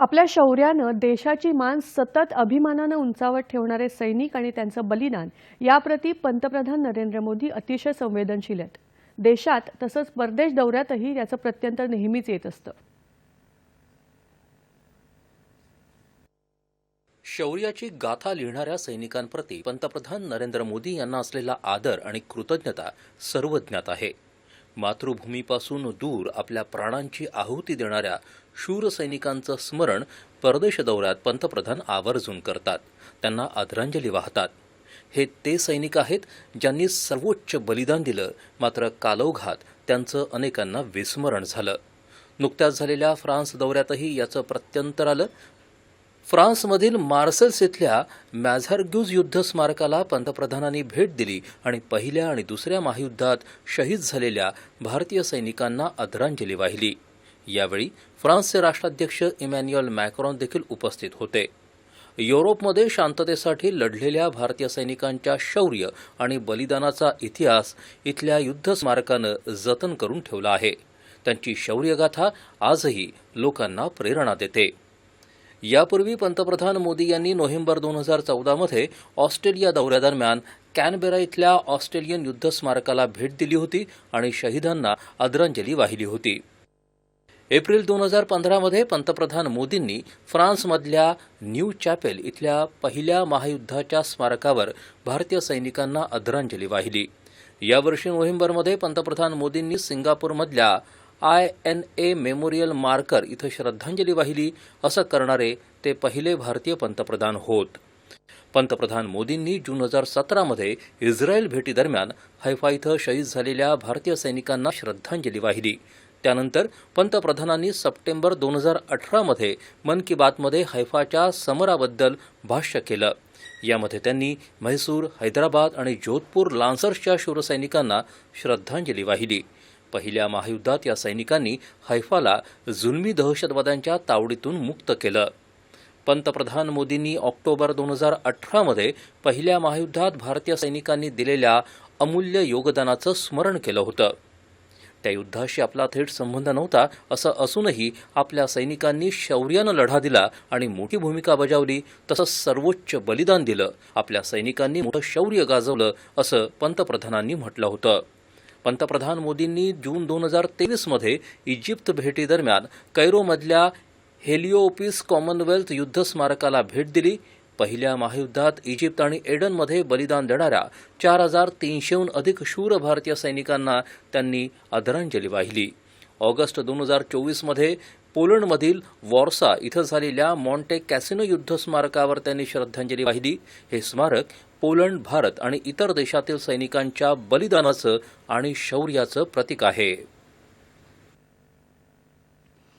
आपल्या शौर्यानं देशाची मान सतत अभिमानानं उंचावत ठेवणारे सैनिक आणि त्यांचं बलिदान याप्रती पंतप्रधान नरेंद्र मोदी अतिशय संवेदनशील आहेत. देशात तसंच परदेश दौऱ्यातही याचं प्रत्यंतर नेहमीच येत असतं. शौर्याची गाथा लिहिणाऱ्या सैनिकांप्रती पंतप्रधान नरेंद्र मोदी यांना असलेला आदर आणि कृतज्ञता सर्वज्ञात आहे. मातृभूमीपासून दूर आपल्या प्राणांची आहुती देणाऱ्या शूर सैनिकांचं स्मरण परदेश दौऱ्यात पंतप्रधान आवर्जून करतात. त्यांना आदरांजली वाहतात. हे ते सैनिक आहेत ज्यांनी सर्वोच्च बलिदान दिलं मात्र कालौघात त्यांचं अनेकांना विस्मरण झालं. नुकत्याच झालेल्या फ्रान्स दौऱ्यातही याचं प्रत्यंतर आलं. फ्रान्समधील मार्सेल्स इथल्या मॅझारग्यूज युद्ध स्मारकाला पंतप्रधानांनी भेट दिली आणि पहिल्या आणि दुसऱ्या महायुद्धात शहीद झालेल्या भारतीय सैनिकांना आदरांजली वाहिली. यावेळी फ्रान्सचे राष्ट्राध्यक्ष इमॅन्युअल मॅक्रॉन देखील उपस्थित होते. युरोपमध्ये शांततेसाठी लढलेल्या भारतीय सैनिकांच्या शौर्य आणि बलिदानाचा इतिहास इथल्या युद्ध स्मारकानं जतन करून ठेवला आहे. त्यांची शौर्यगाथा आजही लोकांना प्रेरणा देते. यापूर्वी पंतप्रधान मोदी यांनी नोव्हेंबर दोन हजार चौदामध्ये ऑस्ट्रेलिया दौऱ्यादरम्यान कॅनबेरा इथल्या ऑस्ट्रेलियन युद्ध स्मारकाला भेट दिली होती आणि शहीदांना आदरांजली वाहिली होती. एप्रिल दोन हजार पंधरामध्ये पंतप्रधान मोदींनी फ्रान्समधल्या न्यू चॅपेल इथल्या पहिल्या महायुद्धाच्या स्मारकावर भारतीय सैनिकांना आदरांजली वाहिली. यावर्षी नोव्हेंबरमध्ये पंतप्रधान मोदींनी सिंगापूरमधल्या I N A memorial marker इथं श्रद्धांजली वाहिली असं करणारे ते पहिले भारतीय पंतप्रधान होत. पंतप्रधान मोदींनी जून हजार सतरामध्ये इस्रायल भेटीदरम्यान हैफा इथं शहीद झालेल्या भारतीय सैनिकांना श्रद्धांजली वाहिली. त्यानंतर पंतप्रधानांनी सप्टेंबर दोन हजार अठरामध्ये मन की बातमध्ये हैफाच्या समराबद्दल भाष्य केलं. यामध्ये त्यांनी म्हैसूर हैदराबाद आणि जोधपूर लान्सर्सच्या शूरसैनिकांना श्रद्धांजली वाहिली. पहिल्या महायुद्धात या सैनिकांनी हैफाला जुलमी दहशतवाद्यांच्या तावडीतून मुक्त केलं. पंतप्रधान मोदींनी ऑक्टोबर दोन हजार अठरामध्ये पहिल्या महायुद्धात भारतीय सैनिकांनी दिलेल्या अमूल्य योगदानाचं स्मरण केलं होतं. त्या युद्धाशी आपला थेट संबंध नव्हता असं असूनही आपल्या सैनिकांनी शौर्यानं लढा दिला आणि मोठी भूमिका बजावली तसंच सर्वोच्च बलिदान दिलं आपल्या सैनिकांनी मोठं शौर्य गाजवलं असं पंतप्रधानांनी म्हटलं होतं. पंतप्रधान मोदींनी जून दोन हजार तेवीसमध्ये इजिप्त भेटीदरम्यान कैरोमधल्या हेलिओपिस कॉमनवेल्थ युद्ध स्मारकाला भेट दिली. पहिल्या महायुद्धात इजिप्त आणि एडनमध्ये बलिदान देणाऱ्या चार हजार तीनशेहून अधिक शूर भारतीय सैनिकांना त्यांनी आदरांजली वाहिली. ऑगस्ट दोन हजार चोवीसमध्ये पोलंडमधील वॉर्सा इथं झालेल्या मॉन्टे कॅसिनो युद्ध स्मारकावर त्यांनी श्रद्धांजली वाहिली. हे स्मारक पोलंड भारत आणि इतर देशातील सैनिकांच्या बलिदानाचं आणि शौर्याचं प्रतीक आहे.